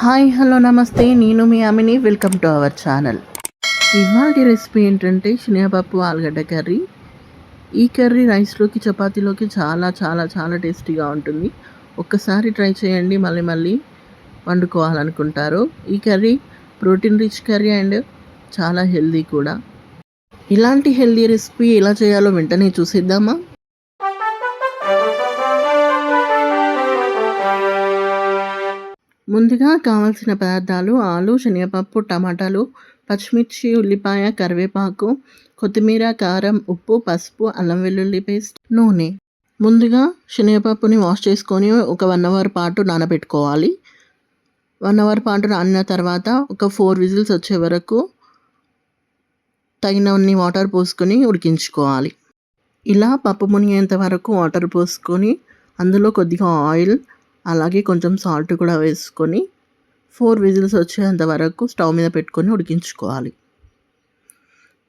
Hi hello నమస్తే. నేను మీ Amini. Welcome to our channel ఇవాళ రెసిపీ ఏంటంటే శనగపప్పు ఆలుగడ్డ కర్రీ. ఈ కర్రీ రైస్లోకి చపాతీలోకి చాలా చాలా చాలా టేస్టీగా ఉంటుంది. ఒక్కసారి ట్రై చేయండి. మళ్ళీ మళ్ళీ వండుకోవాలనుకుంటారు. ఈ curry protein rich curry and చాలా హెల్దీ కూడా. ఇలాంటి హెల్దీ రెసిపీ ఎలా చేయాలో వెంటనే చూసేద్దామా? ముందుగా కావలసిన పదార్థాలు ఆలు శనగపప్పు టమాటాలు పచ్చిమిర్చి ఉల్లిపాయ కరివేపాకు కొత్తిమీర కారం ఉప్పు పసుపు అల్లం వెల్లుల్లి పేస్ట్ నూనె. ముందుగా శనగపప్పుని వాష్ చేసుకొని ఒక వన్ అవర్ పాటు నానబెట్టుకోవాలి. వన్ అవర్ పాటు నానిన తర్వాత ఒక ఫోర్ విజిల్స్ వచ్చే వరకు తగినన్ని వాటర్ పోసుకొని ఉడికించుకోవాలి. ఇలా పప్పు మునిగేంత వరకు వాటర్ పోసుకొని అందులో కొద్దిగా ఆయిల్ అలాగే కొంచెం సాల్ట్ కూడా వేసుకొని ఫోర్ విజిల్స్ వచ్చేంత వరకు స్టవ్ మీద పెట్టుకొని ఉడికించుకోవాలి.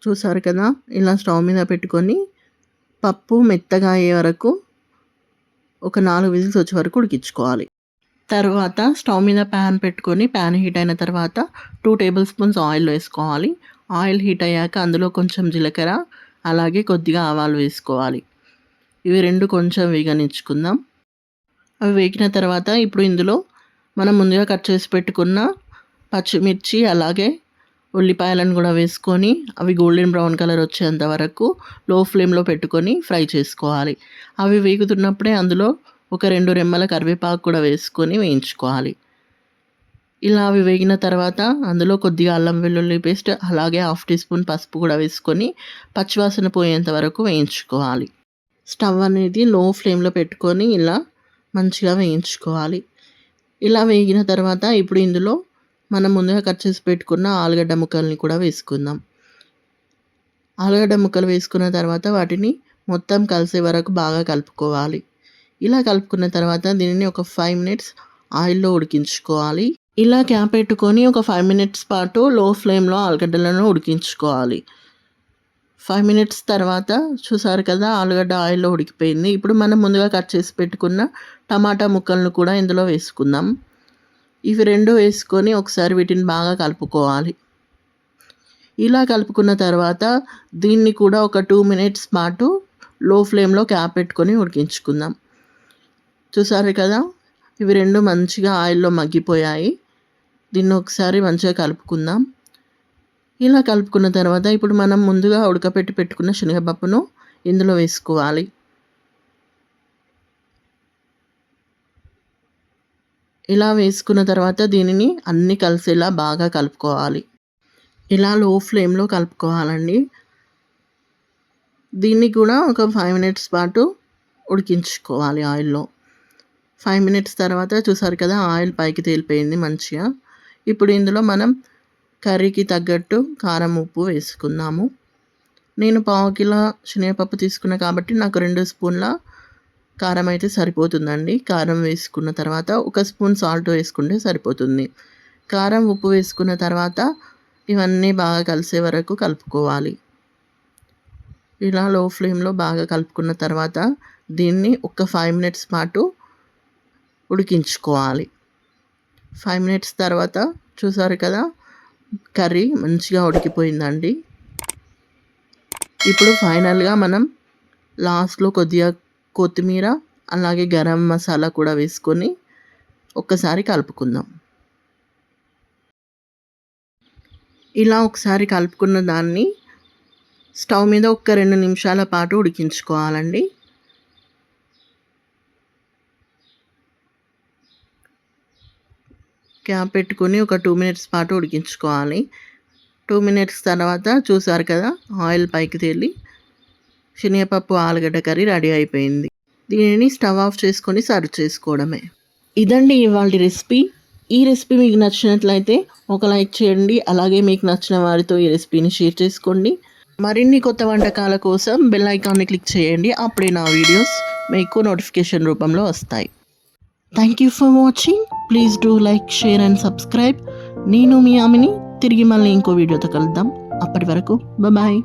చూసారు కదా? ఇలా స్టవ్ మీద పెట్టుకొని పప్పు మెత్తగా అయ్యే వరకు ఒక నాలుగు విజిల్స్ వచ్చే వరకు ఉడికించుకోవాలి. తర్వాత స్టవ్ మీద ప్యాన్ పెట్టుకొని ప్యాన్ హీట్ అయిన తర్వాత టూ టేబుల్ స్పూన్స్ ఆయిల్ వేసుకోవాలి. ఆయిల్ హీట్ అయ్యాక అందులో కొంచెం జీలకర్ర అలాగే కొద్దిగా ఆవాలు వేసుకోవాలి. ఇవి రెండు కొంచెం వేగనించుకుందాం అవి వేగిన తర్వాత ఇప్పుడు ఇందులో మనం ముందుగా కట్ చేసి పెట్టుకున్న పచ్చిమిర్చి అలాగే ఉల్లిపాయలను కూడా వేసుకొని అవి గోల్డెన్ బ్రౌన్ కలర్ వచ్చేంత వరకు లో ఫ్లేమ్లో పెట్టుకొని ఫ్రై చేసుకోవాలి. అవి వేగుతున్నప్పుడే అందులో ఒక రెండు రెమ్మల కరివేపాకు కూడా వేసుకొని వేయించుకోవాలి. ఇలా అవి వేగిన తర్వాత అందులో కొద్దిగా అల్లం వెల్లుల్లి పేస్ట్ అలాగే హాఫ్ టీ స్పూన్ పసుపు కూడా వేసుకొని పచ్చివాసన పోయేంత వరకు వేయించుకోవాలి. స్టవ్ అనేది లో ఫ్లేమ్లో పెట్టుకొని ఇలా మంచిగా వేయించుకోవాలి. ఇలా వేగిన తర్వాత ఇప్పుడు ఇందులో మనం ముందుగా కట్ చేసి పెట్టుకున్న ఆలుగడ్డ ముక్కల్ని కూడా వేసుకుందాం. ఆలుగడ్డ ముక్కలు వేసుకున్న తర్వాత వాటిని మొత్తం కలిసే వరకు బాగా కలుపుకోవాలి. ఇలా కలుపుకున్న తర్వాత దీనిని ఒక ఫైవ్ మినిట్స్ ఆయిల్లో ఉడికించుకోవాలి. ఇలా క్యాప్ పెట్టుకొని ఒక ఫైవ్ మినిట్స్ పాటు లో ఫ్లేమ్లో ఆలుగడ్డలను ఉడికించుకోవాలి. ఫైవ్ మినిట్స్ తర్వాత చూసారు కదా ఆలుగడ్డ ఆయిల్లో ఉడికిపోయింది. ఇప్పుడు మనం ముందుగా కట్ చేసి పెట్టుకున్న టమాటా ముక్కలను కూడా ఇందులో వేసుకుందాం. ఇవి రెండు వేసుకొని ఒకసారి వీటిని బాగా కలుపుకోవాలి. ఇలా కలుపుకున్న తర్వాత దీన్ని కూడా ఒక టూ మినిట్స్ పాటు లో ఫ్లేమ్లో క్యాప్ పెట్టుకొని ఉడికించుకుందాం. చూసారు కదా ఇవి రెండు మంచిగా ఆయిల్లో మగ్గిపోయాయి. దీన్ని ఒకసారి మంచిగా కలుపుకుందాం. ఇలా కలుపుకున్న తర్వాత ఇప్పుడు మనం ముందుగా ఉడకపెట్టి పెట్టుకున్న శనగపప్పును ఇందులో వేసుకోవాలి. ఇలా వేసుకున్న తర్వాత దీనిని అన్నీ కలిసేలా బాగా కలుపుకోవాలి. ఇలా లో ఫ్లేమ్లో కలుపుకోవాలండి. దీన్ని కూడా ఒక ఫైవ్ మినిట్స్ పాటు ఉడికించుకోవాలి ఆయిల్లో. ఫైవ్ మినిట్స్ తర్వాత చూసారు కదా ఆయిల్ పైకి తేలిపోయింది మంచిగా. ఇప్పుడు ఇందులో మనం కర్రీకి తగ్గట్టు కారం ఉప్పు వేసుకుందాము. నేను పావు కిలో శనగపప్పు తీసుకున్నా కాబట్టి నాకు రెండు స్పూన్ల కారం అయితే సరిపోతుందండి. కారం వేసుకున్న తర్వాత ఒక స్పూన్ సాల్ట్ వేసుకుంటే సరిపోతుంది. కారం ఉప్పు వేసుకున్న తర్వాత ఇవన్నీ బాగా కలిసే వరకు కలుపుకోవాలి. ఇలా లో ఫ్లేమ్లో బాగా కలుపుకున్న తర్వాత దీన్ని ఒక ఫైవ్ మినిట్స్ పాటు ఉడికించుకోవాలి. ఫైవ్ మినిట్స్ తర్వాత చూసారు కదా కర్రీ మంచిగా ఉడికిపోయిందండి. ఇప్పుడు ఫైనల్గా మనం లాస్ట్లో కొద్దిగా కొత్తిమీర అలాగే గరం మసాలా కూడా వేసుకొని ఒక్కసారి కలుపుకుందాం. ఇలా ఒకసారి కలుపుకున్న దాన్ని స్టవ్ మీద ఒక రెండు నిమిషాల పాటు ఉడికించుకోవాలండి. క్యాప్ పెట్టుకొని ఒక టూ మినిట్స్ పాటు ఉడికించుకోవాలి. టూ మినిట్స్ తర్వాత చూసారు కదా ఆయిల్ పైకి తేలి శనగపప్పు ఆలుగడ్డ కర్రీ రెడీ అయిపోయింది. దీనిని స్టవ్ ఆఫ్ చేసుకొని సర్వ్ చేసుకోవడమే. ఇదండి ఇవాళ రెసిపీ. ఈ రెసిపీ మీకు నచ్చినట్లయితే ఒక లైక్ చేయండి అలాగే మీకు నచ్చిన వారితో ఈ రెసిపీని షేర్ చేసుకోండి. మరిన్ని కొత్త వంటకాల కోసం బెల్ ఐకాన్ని క్లిక్ చేయండి అప్పుడే నా వీడియోస్ మీకు నోటిఫికేషన్ రూపంలో వస్తాయి. Thank you for watching please do like share and subscribe నేను మీ ఆమెని తిరిగి మళ్ళీ ఇంకో వీడియోతో కలుద్దాం. అప్పటి వరకు బాయ్